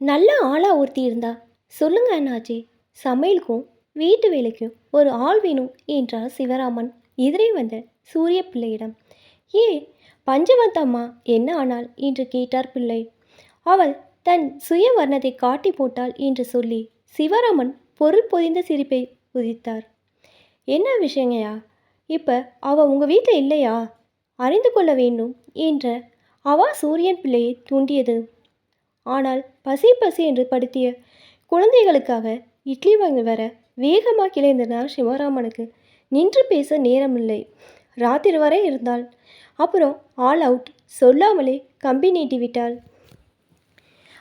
நல்ல ஆளாக ஒருத்தி இருந்தா சொல்லுங்க அண்ணாச்சி. சமையலுக்கும் வீட்டு வேலைக்கும் ஒரு ஆள் வேணும் என்றார் சிவராமன். எதிரே வந்த சூரிய பிள்ளையிடம். ஏ பஞ்சவந்தம்மா என்ன ஆனாள் என்று கேட்டார் பிள்ளை. அவள் தன் சுய வர்ணத்தை காட்டி போட்டாள் என்று சொல்லி சிவராமன் பொருள் பொதிந்த சிரிப்பை உதித்தார். என்ன விஷயங்கய்யா? இப்போ அவள் உங்கள் வீட்டில் இல்லையா? அறிந்து கொள்ள வேண்டும் என்ற அவா சூரியன் பிள்ளையை தூண்டியது. ஆனால் பசி பசி என்று படுத்திய குழந்தைகளுக்காக இட்லி வாங்கி வர வேகமாக கிளைந்தனார் சிவராமனுக்கு. நின்று பேச நேரமில்லை. ராத்திரி வரை இருந்தாள். அப்புறம் ஆல் அவுட். சொல்லாமலே கம்பி நீட்டி விட்டாள்.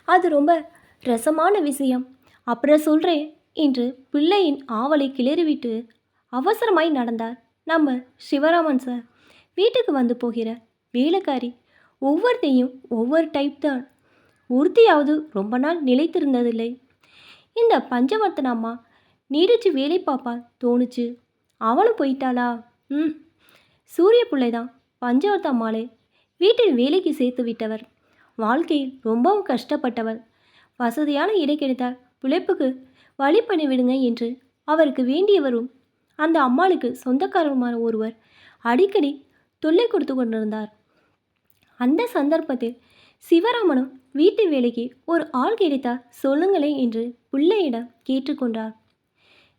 அது ரொம்ப ரசமான விஷயம். அப்புறம் சொல்கிறேன் என்று பிள்ளையின் ஆவலை கிளறிவிட்டு அவசரமாய் நடந்தார் நம்ம சிவராமன் சார். வீட்டுக்கு வந்து போகிற வேலைக்காரி. ஒவ்வொருத்தையும் ஒவ்வொரு டைப் தான். ஒருத்தியாவது ரொம்ப நாள் நிலைத்திருந்ததில்லை. இந்த பஞ்சவர்த்தன அம்மா நீடிச்சு வேலை பாப்பா தோணுச்சு. அவளும் போயிட்டாளா? ம். சூரிய பிள்ளை தான் பஞ்சவர்த்த அம்மாளே வீட்டில் வேலைக்கு சேர்த்து விட்டவர். வாழ்க்கையில் ரொம்பவும் கஷ்டப்பட்டவர். வசதியான இடை கிடைத்தால் பிழைப்புக்கு வழி பண்ணி விடுங்க என்று அவருக்கு வேண்டியவரும் அந்த அம்மாளுக்கு சொந்தக்காரருமான ஒருவர் அடிக்கடி தொல்லை கொடுத்து கொண்டிருந்தார். அந்த சந்தர்ப்பத்தில் சிவராமனும் வீட்டு வேலைக்கு ஒரு ஆள் கிடைத்தா சொல்லுங்களேன் என்று பிள்ளையிடம் கேட்டுக்கொண்டார்.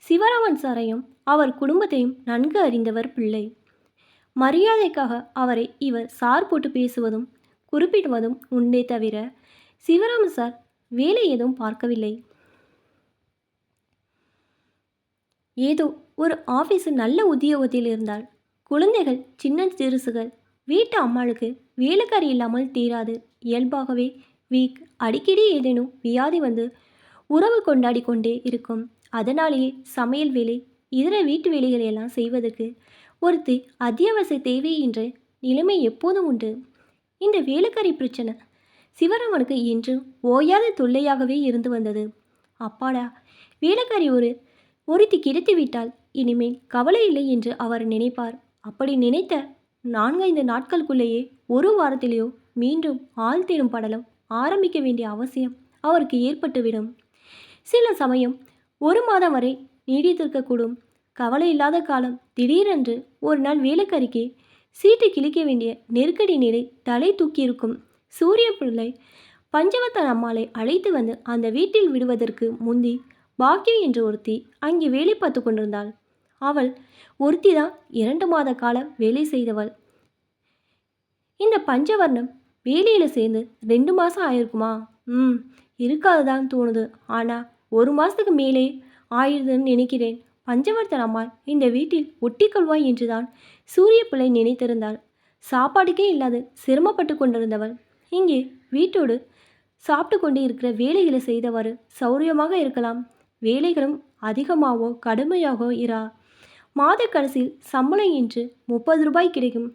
சிவராமன் சாரையும் அவர் குடும்பத்தையும் நன்கு அறிந்தவர் பிள்ளை. மரியாதைக்காக அவரை இவர் சார் போட்டு பேசுவதும் குறிப்பிடுவதும் உண்டே தவிர சிவராமன் சார் வேலை எதுவும் பார்க்கவில்லை. ஏதோ ஒரு ஆஃபீஸில் நல்ல உத்தியோகத்தில் இருந்தால் குழந்தைகள் சின்ன சிறுசுகள் வீட்டு அம்மாளுக்கு வேலைக்காரி இல்லாமல் தீராது. இயல்பாகவே வீக். அடிக்கடி ஏதேனும் வியாதி வந்து உறவு கொண்டாடி கொண்டே இருக்கும். அதனாலேயே சமையல் வேலை இதர வீட்டு வேலைகளை எல்லாம் செய்வதற்கு ஒருத்தி அத்தியாவசிய தேவை என்ற நிலைமை எப்போதும் உண்டு. இந்த வேலைக்காரி பிரச்சனை சிவராமனுக்கு என்று ஓயாத தொல்லையாகவே இருந்து வந்தது. அப்பாடா வேலைக்காரி ஒரு ஒருத்தி கிடைத்து விட்டால் இனிமேல் கவலை இல்லை என்று அவர் நினைப்பார். அப்படி நினைத்த நான்கைந்து நாட்களுக்குள்ளேயே ஒரு வாரத்திலேயோ மீண்டும் ஆள் தேடும் படலம் ஆரம்பிக்க வேண்டிய அவசியம் அவருக்கு ஏற்பட்டுவிடும். சில சமயம் ஒரு மாதம் வரை நீடித்திருக்கக்கூடும். கவலை இல்லாத காலம் திடீரென்று ஒரு நாள் வேலைக்கறிக்கு சீட்டு கிழிக்க வேண்டிய நெருக்கடி நிலை தலை தூக்கியிருக்கும். சூரிய பிள்ளை பஞ்சவத்தன் அம்மாளை அழைத்து வந்து அந்த வீட்டில் விடுவதற்கு முந்தி பாக்கியம் என்ற ஒருத்தி அங்கே வேலை பார்த்து கொண்டிருந்தாள். அவள் ஒருத்தி தான் இரண்டு மாத காலம் வேலை செய்தவள். இந்த பஞ்சவர்ணம் வேலையில் சேர்ந்து ரெண்டு மாதம் ஆயிருக்குமா? ம் இருக்காதுதான் தோணுது. ஆனால் ஒரு மாதத்துக்கு மேலே ஆயிடுதுன்னு நினைக்கிறேன். பஞ்சவர்த்தன் அம்மாள் இந்த வீட்டில் ஒட்டிக்கொள்வாய் என்றுதான் சூரிய பிள்ளை நினைத்திருந்தாள். சாப்பாடுக்கே இல்லாது சிரமப்பட்டு கொண்டிருந்தவள். இங்கே வீட்டோடு சாப்பிட்டு கொண்டு இருக்கிற வேலைகளை செய்தவாறு சௌரியமாக இருக்கலாம். வேலைகளும் அதிகமாகவோ கடுமையாகவோ இரா. மாத கடைசியில் சம்பளம் என்று முப்பது ரூபாய் கிடைக்கும்.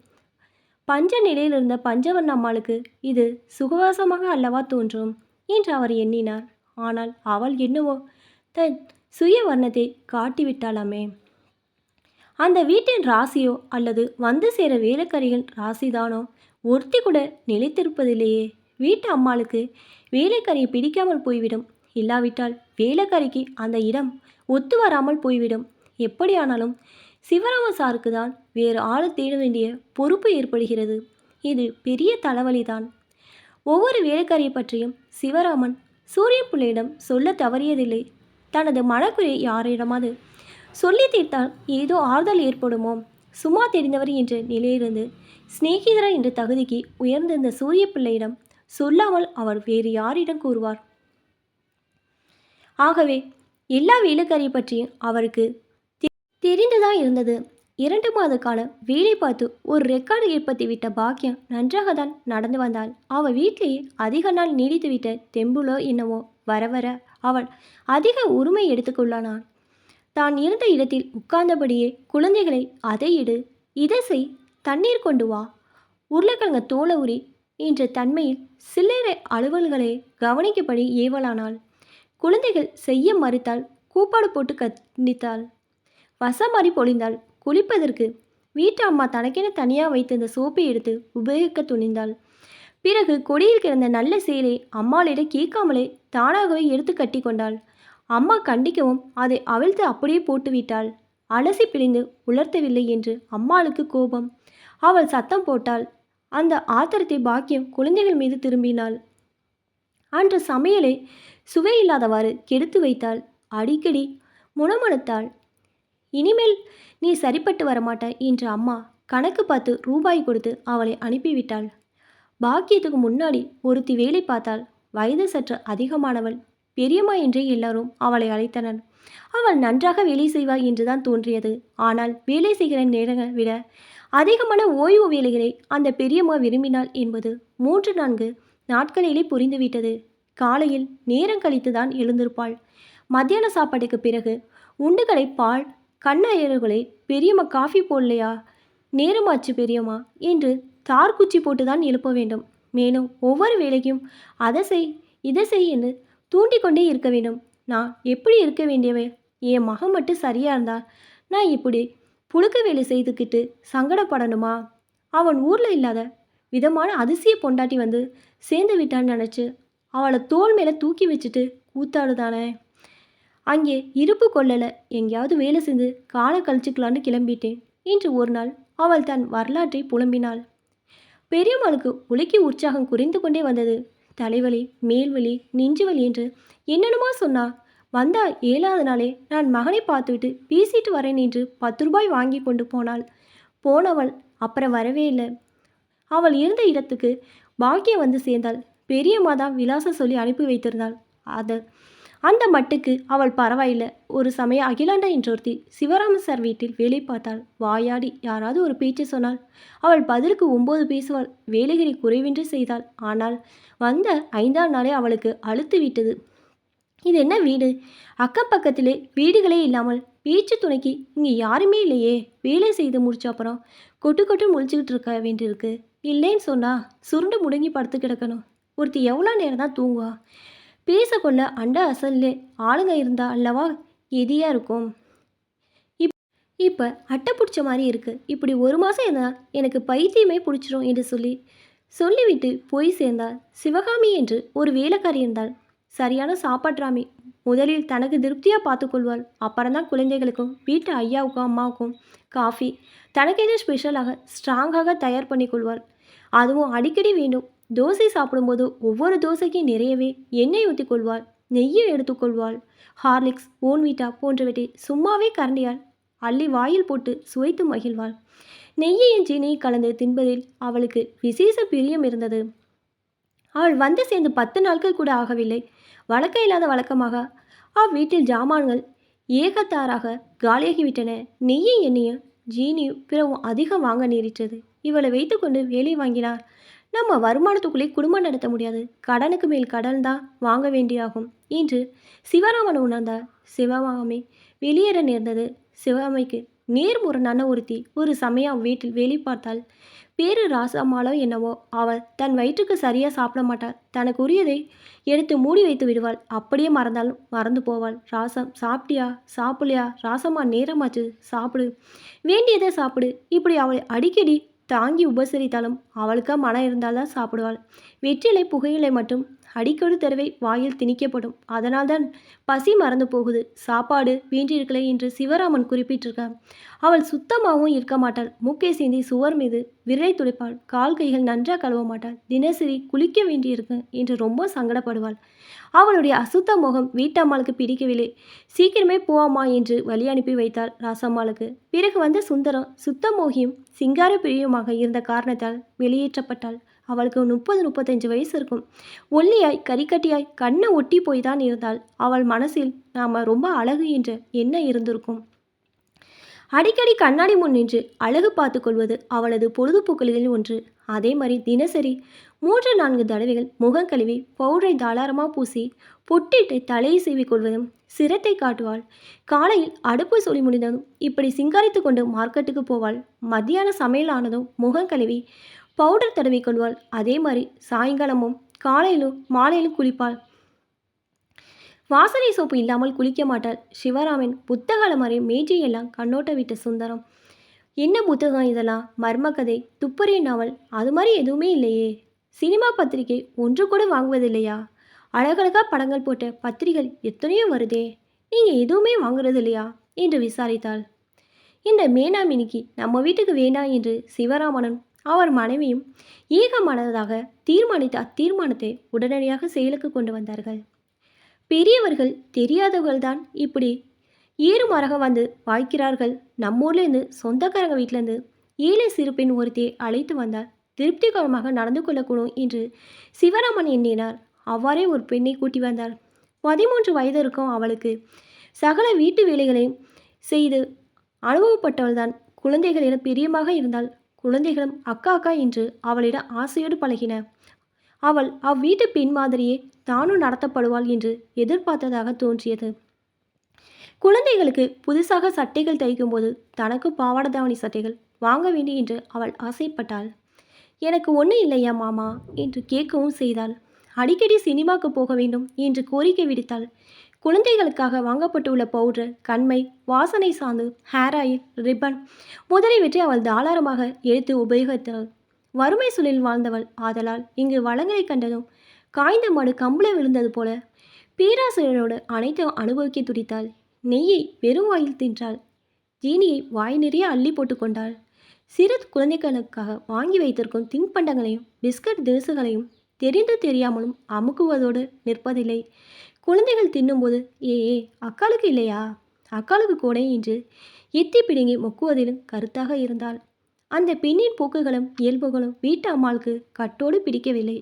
பஞ்ச நிலையில் இருந்த பஞ்சவர்ண அம்மாளுக்கு இது சுகவாசமாக அல்லவா தோன்றும் என்று அவர் எண்ணினார். ஆனால் அவள் என்னவோ? தன் சுய வர்ணத்தை காட்டிவிட்டாளாமே. அந்த வீட்டின் ராசியோ அல்லது வந்து சேர வேலைக்காரிகள் ராசிதானோ? ஒருத்தி கூட நிலைத்திருப்பதில்லையே. வீட்டு அம்மாளுக்கு வேலைக்காரியை பிடிக்காமல் போய்விடும். இல்லாவிட்டால் வேலைக்காரிக்கு அந்த இடம் ஒத்து வராமல் போய்விடும். எப்படியானாலும் சிவராம சாருக்கு தான் வேறு ஆளை தேட வேண்டிய பொறுப்பு ஏற்படுகிறது. இது பெரிய தலைவலிதான். ஒவ்வொரு வேலைக்காரியை பற்றியும் சிவராமன் சூரிய பிள்ளையிடம் சொல்ல தவறியதில்லை. தனது மனக்குறை யாரிடமாவது சொல்லி தீர்த்தால் ஏதோ ஆறுதல் ஏற்படுமோ? சும்மா தெரிந்தவர் என்ற நிலையிலிருந்து சிநேகிதரர் என்ற தகுதிக்கு உயர்ந்திருந்த சூரிய பிள்ளையிடம் சொல்லாமல் அவர் வேறு யாரிடம் கூறுவார்? ஆகவே எல்லா வேலைக்காரியை பற்றியும் அவருக்கு தெரிந்துதான் இருந்தது. இரண்டு மாத காலம் வேலை பார்த்து ஒரு ரெக்கார்டு ஏற்படுத்தி விட்ட பாக்கியம் நன்றாக தான் நடந்து வந்தாள். அவள் வீட்டிலேயே அதிக நாள் நீடித்து விட்ட தெம்புலோ என்னவோ வர வர அவள் அதிக உரிமை எடுத்துக்கொள்ளானாள். தான் இருந்த இடத்தில் உட்கார்ந்தபடியே குழந்தைகளை அதை இடு இதை செய் தண்ணீர் கொண்டு வா உருளைக்கிழங்க தோலை உரி என்ற தன்மையில் சில்லறை அலுவல்களை கவனிக்கப்படி ஏவலானாள். குழந்தைகள் செய்ய மறுத்தால் கூப்பாடு போட்டு கண்டித்தாள் வசமாறி பொழிந்தாள். குளிப்பதற்கு வீட்டு அம்மா தனக்கென தனியாக வைத்திருந்த சோப்பை எடுத்து உபயோகிக்க துணிந்தாள். பிறகு கொடியில் கிடந்த நல்ல சேலை அம்மாளிடம் கேட்காமலே தானாகவே எடுத்து கட்டி கொண்டாள். அம்மா கண்டிக்கவும் அதை அவிழ்த்து அப்படியே போட்டுவிட்டாள் அலசி பிழிந்து உலர்த்தவில்லை என்று அம்மாளுக்கு கோபம். அவள் சத்தம் போட்டாள். அந்த ஆத்திரத்தை பாக்கியம் குழந்தைகள் மீது திரும்பினாள். அன்று சமையலை சுவையில்லாதவாறு கெடுத்து வைத்தாள். அடிக்கடி முணமுணுத்தாள். இனிமேல் நீ சரிப்பட்டு வரமாட்ட என்று அம்மா கணக்கு பார்த்து ரூபாய் கொடுத்து அவளை அனுப்பிவிட்டாள். பாக்கியத்துக்கு முன்னாடி ஒருத்தி வேலை பார்த்தாள் வயது சற்று அதிகமானவள். பெரியம்மா என்றே எல்லாரும் அவளை அழைத்தனர். அவள் நன்றாக வேலை செய்வாள் என்றுதான் தோன்றியது. ஆனால் வேலை செய்கிற நேரங்களை விட அதிகமான ஓய்வு வேலைகளை அந்த பெரியம்மா விரும்பினாள் என்பது மூன்று நான்கு நாட்களிலே புரிந்துவிட்டது. காலையில் நேரம் கழித்து தான் எழுந்திருப்பாள். மத்தியான சாப்பாட்டுக்கு பிறகு உண்டுகளை பால் கண்ணயர்களை பெரியம்மா காஃபி போடலையா? நேரமாச்சு பெரியம்மா என்று தார்குச்சி போட்டு தான் எழுப்ப வேண்டும். மேலும் ஒவ்வொரு வேலைக்கும் அதை செய் இதை செய் என்று தூண்டிக்கொண்டே இருக்க வேண்டும். நான் எப்படி இருக்க வேண்டியவை? என் மகன் மட்டும் சரியாக இருந்தா நான் இப்படி புழுக்க வேலை செய்துக்கிட்டு சங்கடப்படணுமா? அவன் ஊரில் இல்லாத விதமான அதிசய பொண்டாட்டி வந்து சேர்ந்து விட்டான்னு நினச்சி அவளை தோல் மேலே தூக்கி வச்சுட்டு கூத்தாடுதானே? அங்கே இருப்பு கொள்ளலை. எங்கேயாவது வேலை செஞ்சு காலை கழிச்சுக்கலான்னு கிளம்பிட்டேன். இன்று ஒரு நாள் அவள் தன் வரலாற்றை புலம்பினாள். பெரியம்மாளுக்கு உலுக்கி உற்சாகம் குறைந்து கொண்டே வந்தது. தலைவலி மேல்வலி நெஞ்சுவலி என்று என்னென்னமோ சொன்னா வந்தா ஏழாவது நாளே நான் மகனை பார்த்துவிட்டு பேசிட்டு வரேன் என்று பத்து ரூபாய் வாங்கி கொண்டு போனாள். போனவள் அப்புறம் வரவே இல்லை. அவள் இருந்த இடத்துக்கு பாக்கியம் வந்து சேர்ந்தாள். பெரியம்மா தான் விலாசம் சொல்லி அனுப்பி வைத்திருந்தாள். அதை அந்த மட்டுக்கு அவள் பரவாயில்லை. ஒரு சமயம் அகிலாண்டா என்றொருத்தி சிவராம சார் வீட்டில் வேலை பார்த்தாள். வாயாடி யாராவது ஒரு பேச்சு சொன்னாள். அவள் பதிலுக்கு ஒம்பது பேசுவாள். வேலைகளை குறைவின்றி செய்தாள். ஆனால் வந்த ஐந்தாம் நாளே அவளுக்கு அழுத்து விட்டது. இது என்ன வீடு? அக்கம் பக்கத்திலே வீடுகளே இல்லாமல் பேச்சு துணைக்கு இங்கே யாருமே இல்லையே. வேலை செய்து முடிச்ச அப்புறம் கொட்டு கொட்டு முழிச்சுக்கிட்டு இருக்க வேண்டியிருக்கு. இல்லைன்னு சொன்னா சுருண்டு முடங்கி படுத்து கிடக்கணும். ஒருத்தி எவ்வளோ நேரம் தான் தூங்குவா? பேசக்கொள்ள அண்ட அசல்லே. ஆளுங்க இருந்தா அல்லவா எதியாக இருக்கும். இப் இப்போ அட்டை பிடிச்ச மாதிரி இருக்குது இப்படி ஒரு மாதம் இருந்தால் எனக்கு பைத்தியமே பிடிச்சிரும் என்று சொல்லி சொல்லிவிட்டு போய் சேர்ந்தாள். சிவகாமி என்று ஒரு வேலைக்காரி இருந்தாள். சரியான சாப்பாட்ராமி முதலில் தனக்கு திருப்தியாக பார்த்துக்கொள்வாள் அப்புறம்தான் குழந்தைகளுக்கும் வீட்டு ஐயாவுக்கும் அம்மாவுக்கும் காஃபி. தனக்கென ஸ்பெஷலாக ஸ்ட்ராங்காக தயார் பண்ணி கொள்வாள். அதுவும் அடிக்கடி வேண்டும். தோசை சாப்பிடும்போது ஒவ்வொரு தோசைக்கும் நிறையவே எண்ணெய் ஊற்றிக்கொள்வாள் நெய்யை எடுத்துக்கொள்வாள். ஹார்லிக்ஸ் ஓன்வீட்டா போன்றவற்றை சும்மாவே கரண்டியால் அள்ளி வாயில் போட்டு சுவைத்து மகிழ்வாள். நெய்யையும் ஜீனியை கலந்து தின்பதில் அவளுக்கு விசேஷ பிரியம் இருந்தது. அவள் வந்து சேர்ந்து பத்து நாட்கள் கூட ஆகவில்லை. வழக்கம் இல்லாத வழக்கமாக அவ்வீட்டில் ஜாமான்கள் ஏகத்தாராக காலியாகிவிட்டன. நெய்யும் எண்ணெயும் ஜீனியும் பிறவும் அதிகம் வாங்க நேரிட்டது. இவளை வைத்துக்கொண்டு வேலை வாங்கினார். நம்ம வருமானத்துக்குள்ளே குடும்பம் நடத்த முடியாது. கடனுக்கு மேல் கடன் தான் வாங்க வேண்டியாகும் என்று சிவராமன் உணர்ந்தார். சிவகாமி வெளியேற நேர்ந்தது. சிவகாமிக்கு நேர்முரணான ஒருத்தி ஒரு சமயம் வீட்டில் வேலை பார்த்தாள். பேரு ராசம்மாளோ என்னவோ அவள் தன் வயிற்றுக்கு சரியாக சாப்பிட மாட்டாள். தனக்கு உரியதை எடுத்து மூடி வைத்து விடுவாள். அப்படியே மறந்தாலும் மறந்து போவாள். ராசம் சாப்பிட்டியா? சாப்பிடலையா? ராசம்மா நேரமாச்சு. சாப்பிடு. வேண்டியதை சாப்பிடு. இப்படி அவளை அடிக்கடி தாங்கி உபசரித்தாலும் அவளுக்கா மனம் இருந்தால்தான் சாப்பிடுவாள். வெற்றிலை புகையிலை மட்டும் அடிக்கடி தடவை வாயில் திணிக்கப்படும். அதனால்தான் பசி மறந்து போகுது. சாப்பாடு வீண்டிருக்கலை என்று சிவராமன் குறிப்பிட்டிருக்கான் அவள் சுத்தமாகவும் இருக்க மாட்டாள். மூக்கை சிந்தி சுவர் மீது விரலை துடைப்பாள். கால் கைகள் நன்றாக கழுவ மாட்டாள். தினசரி குளிக்க வேண்டியிருக்கு என்று ரொம்ப சங்கடப்படுவாள். அவளுடைய அசுத்த முகம் வீட்டம்மாளுக்கு பிடிக்கவில்லை. சீக்கிரமே போவாமா என்று வழி அனுப்பி வைத்தாள் ராசம்மாளுக்கு. பிறகு வந்த சுந்தரம் சுத்த மோகியும் சிங்கார பிரியுமாக இருந்த காரணத்தால் வெளியேற்றப்பட்டாள். அவளுக்கு முப்பது முப்பத்தஞ்சு வயசு இருக்கும். ஒல்லியாய் கரிக்கட்டியாய் கண்ணை ஒட்டி போய் தான் இருந்தாள். அவள் மனசில் நாம் ரொம்ப அழகு என்ற எண்ணம் இருந்திருக்கும்? அடிக்கடி கண்ணாடி முன் நின்று அழகு பார்த்து கொள்வது அவளது பொழுதுபோக்குகளில் ஒன்று. அதே மாதிரி தினசரி மூன்று நான்கு தடவைகள் முகம் கழுவி பவுடரை தாளாரமாக பூசி பொட்டிட்டு தலையை சீவி கொள்வதும் சிரத்தை காட்டுவாள். காலையில் அடுப்பு சொல்லி முடிந்ததும் இப்படி சிங்காரித்து கொண்டு மார்க்கெட்டுக்கு போவாள். மத்தியான சமையல் ஆனதும் முகம் கழுவி பவுடர் தடவி கொள்வாள். அதே மாதிரி சாயங்காலமும் காலையிலும் மாலையிலும் குளிப்பாள். வாசனை சோப்பு இல்லாமல் குளிக்க மாட்டாள். சிவராமன் புத்தகால மாதிரி மேஜையெல்லாம் கண்ணோட்ட விட்ட சுந்தரம். என்ன புத்தகம் இதெல்லாம்? மர்ம கதை துப்பறிய நாவல் அது மாதிரி எதுவுமே இல்லையே. சினிமா பத்திரிகை ஒன்று கூட வாங்குவதில்லையா? அழகழகா படங்கள் போட்ட பத்திரிகை எத்தனையோ வருதே. நீங்கள் எதுவுமே வாங்குறது இல்லையா? என்று விசாரித்தாள். இந்த மேனாமினிக்கு நம்ம வீட்டுக்கு வேண்டாம் என்று சிவராமனும் அவர் மனைவியும் ஏகமானதாக தீர்மானித்த அத்தீர்மானத்தை உடனடியாக செயலுக்கு கொண்டு வந்தார்கள். பெரியவர்கள் தெரியாதவர்கள்தான் இப்படி ஏறுமாறாக வந்து வாய்க்கிறார்கள் நம்மூர்லேருந்து சொந்தக்காரங்க வீட்டிலேருந்து ஏழை சிறு பெண் ஒருத்தியை அழைத்து வந்தால் திருப்திகரமாக நடந்து கொள்ளக்கூடும் என்று சிவராமன் எண்ணினார். அவ்வாறே ஒரு பெண்ணை கூட்டி வந்தார். பதிமூன்று வயது இருக்கும் அவளுக்கு சகல வீட்டு வேலைகளையும் செய்து அனுபவப்பட்டவள்தான். என பிரியமாக இருந்தால் குழந்தைகளும் அக்கா அக்கா என்று அவளிடம் ஆசையோடு பழகின. அவள் அவ்வீட்டு பெண் மாதிரியே தானும் நடத்தப்படுவாள் என்று எதிர்பார்த்ததாக தோன்றியது. குழந்தைகளுக்கு புதுசாக சட்டைகள் தைக்கும்போது தனக்கு பாவாடை தாவணி சட்டைகள் வாங்க வேண்டும் என்று அவள் ஆசைப்பட்டாள். எனக்கு ஒன்றும் இல்லையா மாமா? என்று கேட்கவும் செய்தாள். அடிக்கடி சினிமாவுக்கு போக வேண்டும் என்று கோரிக்கை விடுத்தாள். குழந்தைகளுக்காக வாங்கப்பட்டுள்ள பவுடர் கண்மை வாசனை சாந்து ஹேர் ஆயில் ரிப்பன் முதலியவற்றை அவள் தாராளமாக எடுத்து உபயோகித்தாள். வறுமை சூழலில் வாழ்ந்தவள் ஆதலால் இங்கு வளங்களை கண்டதும் காய்ந்த மடு கம்பளை விழுந்தது போல பேராசிரியரோடு அனைத்தும் அனுபவிக்க துடித்தாள். நெய்யை வெறும் வாயில் தின்றாள். ஜீனியை வாய் நிறைய அள்ளி போட்டுக்கொண்டாள் சிறு குழந்தைகளுக்காக வாங்கி வைத்திருக்கும் தின்பண்டங்களையும் பிஸ்கட் தினுசுகளையும் தெரிந்து தெரியாமலும் அமுக்குவதோடு நிற்பதில்லை. குழந்தைகள் தின்னும்போது ஏ அக்காளுக்கு இல்லையா? அக்காளுக்கு கூட என்று எத்தி பிடுங்கி மொக்குவதிலும் கருத்தாக இருந்தாள். அந்த பெண்ணின் போக்குகளும் இயல்புகளும் வீட்டு அம்மாளுக்கு கட்டோடு பிடிக்கவில்லை.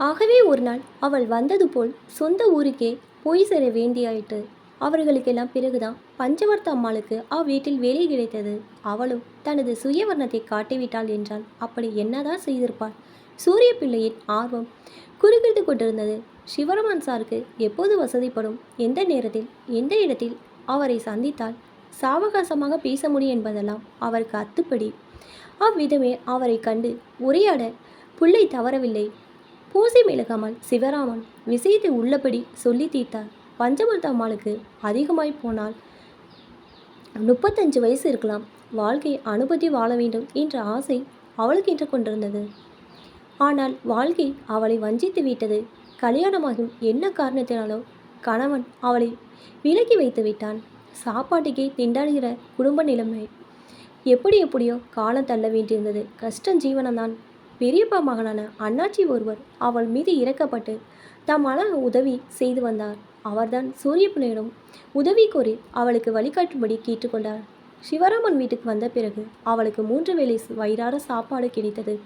ஆகவே ஒரு நாள் அவள் வந்தது போல் சொந்த ஊருக்கே போய் சேர வேண்டியாயிற்று. அவர்களுக்கெல்லாம் பிறகுதான் பஞ்சவர்த்த அம்மாளுக்கு அவ்வீட்டில் வேலை கிடைத்தது. அவளும் தனது சுயவர்ணத்தை காட்டிவிட்டாள் என்றால் அப்படி என்னதான் செய்திருப்பாள்? சூரிய பிள்ளையின் ஆர்வம் குறுகிட்டு கொண்டிருந்தது. சிவரமன் சாருக்கு எப்போது வசதிப்படும்? எந்த நேரத்தில் எந்த இடத்தில் அவரை சந்தித்தால் சாவகாசமாக பேச முடியும் என்பதெல்லாம் அவருக்கு அத்துப்படி. அவ்விதமே அவரை கண்டு உரையாட புள்ளை தவறவில்லை. பூசி மெழுகாமல் சிவராமன் விஷயத்தை உள்ளபடி சொல்லி தீர்த்தார். பஞ்சமர்த்த அம்மாளுக்கு அதிகமாய் போனால் முப்பத்தஞ்சு வயசு இருக்கலாம். வாழ்க்கை அனுபதி வாழ வேண்டும் என்ற ஆசை அவளுக்கு என்று கொண்டிருந்தது. ஆனால் வாழ்க்கை அவளை வஞ்சித்து விட்டது. கல்யாணமாகும் என்ன காரணத்தினாலோ? கணவன் அவளை விலக்கி வைத்து விட்டான். சாப்பாட்டுக்கே திண்டாடுகிற குடும்ப நிலைமை. எப்படி எப்படியோ காலம் தள்ள வேண்டியிருந்தது. கஷ்டம் ஜீவனம்தான். பெரியப்பா மகனான அண்ணாச்சி ஒருவர் அவள் மீது இறக்கப்பட்டு தம்மால உதவி செய்து வந்தார். அவர்தான் சூரிய உதவி கோரி அவளுக்கு வழிகாட்டும்படி கேட்டுக்கொண்டார் சிவராமன் வீட்டுக்கு வந்த பிறகு அவளுக்கு மூன்று வேளை வயிறார சாப்பாடு கிடைத்தது.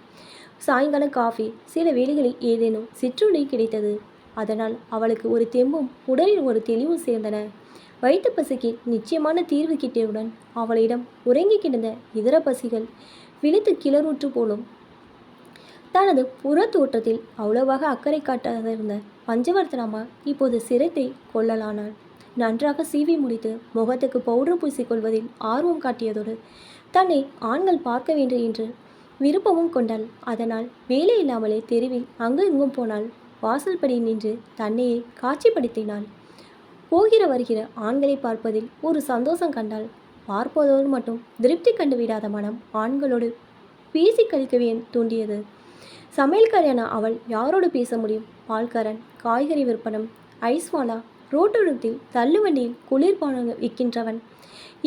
சாயங்காலம் காஃபி சில வேளைகளில் ஏதேனும் சிற்றுண்டி கிடைத்தது. அதனால் அவளுக்கு ஒரு தெம்பும் உடலில் ஒரு தெளிவும் சேர்ந்தன. வயிற்று பசிக்கு நிச்சயமான தீர்வு கிட்டியவுடன் அவளிடம் உறங்கி கிடந்த இதர பசிகள் விழித்து கிளறூற்று போலும். தனது புற தோற்றத்தில் அவ்வளவாக அக்கறை காட்டாதிருந்த பஞ்சவர்த்தனாமா இப்போது சிரத்தை கொள்ளலானாள். நன்றாக சீவி முடித்து முகத்துக்கு பவுடர் பூசிக்கொள்வதில் ஆர்வம் காட்டியதோடு தன்னை ஆண்கள் பார்க்க வேண்டும் என்று விருப்பமும் கொண்டாள். அதனால் வேலை இல்லாமலே தெருவில் அங்கு இங்கும் போனாள். வாசல்படி நின்று தன்னையே காட்சிப்படுத்தினாள். போகிற வருகிற ஆண்களை பார்ப்பதில் ஒரு சந்தோஷம் கண்டாள். பார்ப்பதோடு மட்டும் திருப்தி கண்டு விடாத மனம் ஆண்களோடு பேசி கழிக்கவே தூண்டியது. சமையல்காரியான அவள் யாரோடு பேச முடியும்? பால்காரன் காய்கறி விற்பனம் ஐஸ்வாலா ரோட்டோரத்தில் தள்ளுவண்டியில் குளிர்பானம் விற்கின்றவன்.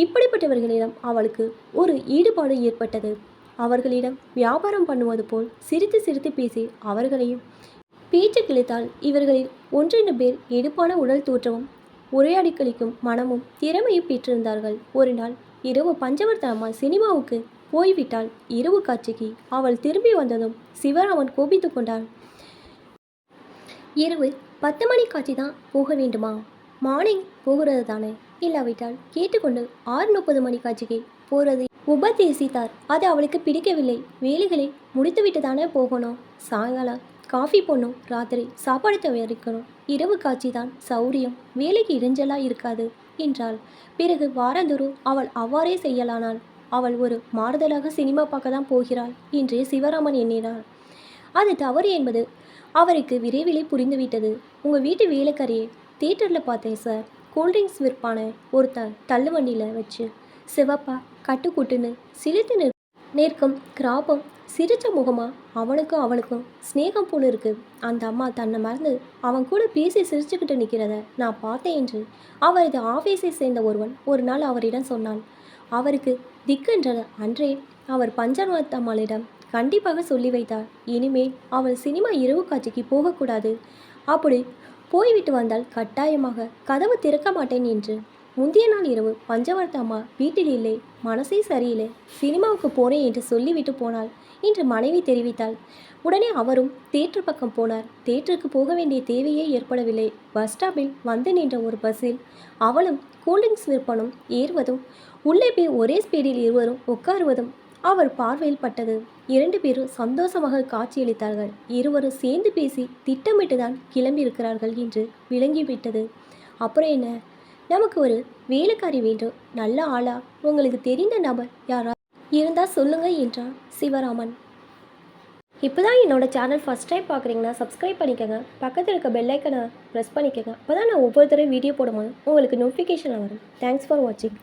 இப்படிப்பட்டவர்களிடம் அவளுக்கு ஒரு ஈடுபாடு ஏற்பட்டது. அவர்களிடம் வியாபாரம் பண்ணுவது போல் சிரித்து சிரித்து பேசி அவர்களையும் பேச்சு கிழித்தால் இவர்களில் ஒன்றிரண்டு பேர் எடுப்பான உடல் தோற்றமும் உரையாடி கழிக்கும் மனமும் திறமையும் பெற்றிருந்தார்கள். ஒரு நாள் இரவு பஞ்சவர்த்த சினிமாவுக்கு போய்விட்டால் இரவு காட்சிக்கு அவள் திரும்பி வந்ததும் சிவராமன் கோபித்து கொண்டாள் இரவு பத்து மணி காட்சி தான் போக வேண்டுமா? மார்னிங் போகிறது தானே இல்லாவிட்டால் கேட்டுக்கொண்டு ஆறு முப்பது மணி காட்சிக்கு போகிறது உபதேசித்தார். அது அவளுக்கு பிடிக்கவில்லை. வேலைகளை முடித்துவிட்டு தானே போகணும். சாயங்காலம் காஃபி போடணும். ராத்திரி சாப்பாடு தயாரிக்கணும். இரவு காட்சி தான் சௌரியம். வேலைக்கு இடைஞ்சலா இருக்காது என்றாள். பிறகு வாரந்தோறும் அவள் அவ்வாறே செய்யலானாள். அவள் ஒரு மாறுதலாக சினிமா பார்க்க தான் போகிறாள் என்று சிவராமன் எண்ணினாள். அது தவறு என்பது அவருக்கு விரைவிலே புரிந்துவிட்டது. உங்கள் வீட்டு வேலைக்காரியை தேட்டரில் பார்த்தேன் சார் கூல்ட்ரிங்க்ஸ் விற்பான. ஒருத்தன் தள்ளுவண்டியில் வச்சு சிவப்பா கட்டுக்குட்டுன்னு சிலித்து நிற் நிற்கும் கிராபம் சிரிச்ச முகமா அவனுக்கும் அவளுக்கும் ஸ்நேகம் போல இருக்கு. அந்த அம்மா தன்னை மறந்து அவன் கூட பேசி சிரிச்சுக்கிட்டு நிற்கிறத நான் பார்த்தேன் என்று அவரது ஆஃபீஸை சேர்ந்த ஒருவன் ஒரு நாள் அவரிடம் சொன்னான். அவருக்கு திக்கென்ற அன்றே அவர் பஞ்சவர்த்தம்மாளிடம் கண்டிப்பாக சொல்லி வைத்தார். இனிமேல் அவள் சினிமா இரவு காட்சிக்கு போகக்கூடாது. அப்படி போய்விட்டு வந்தால் கட்டாயமாக கதவு திறக்க மாட்டேன் என்று முந்தைய நாள் இரவு பஞ்சவர்த்த அம்மா வீட்டில் இல்லை. மனசே சரியில்லை. சினிமாவுக்கு போனேன் என்று சொல்லிவிட்டு போனாள். என்று மனைவி தெரிவித்தாள். உடனே அவரும் தேட்டர் பக்கம் போனார். தேட்டருக்கு போக வேண்டிய தேவையே ஏற்படவில்லை. பஸ் ஸ்டாப்பில் வந்து நின்ற ஒரு பஸ்ஸில் அவளும் கூல்ட்ரிங்க்ஸ் விற்பனும் ஏறுவதும் உள்ளே போய் ஒரே ஸ்பீடில் இருவரும் உட்காருவதும் அவர் பார்வையில் பட்டது. இரண்டு பேரும் சந்தோஷமாக காட்சியளித்தார்கள். இருவரும் சேர்ந்து பேசி திட்டமிட்டு தான் கிளம்பியிருக்கிறார்கள் என்று விளங்கிவிட்டது. அப்புறம் என்ன? நமக்கு ஒரு வேலைக்காரி வேண்டும். நல்ல ஆளா உங்களுக்கு தெரிந்த நபர் யாரா இருந்தால் சொல்லுங்க என்றான் சிவராமன். இப்போ தான் என்னோட சேனல் ஃபஸ்ட் டைம் பார்க்குறீங்கன்னா சப்ஸ்கிரைப் பண்ணிக்கோங்க. பக்கத்தில் இருக்க பெல்லைக்கனை ப்ரெஸ் பண்ணிக்கோங்க. அப்போ தான் நான் ஒவ்வொருத்தரையும் வீடியோ போடும்போது உங்களுக்கு நோட்டிஃபிகேஷன் வரும். தேங்க்ஸ் ஃபார் வாட்சிங்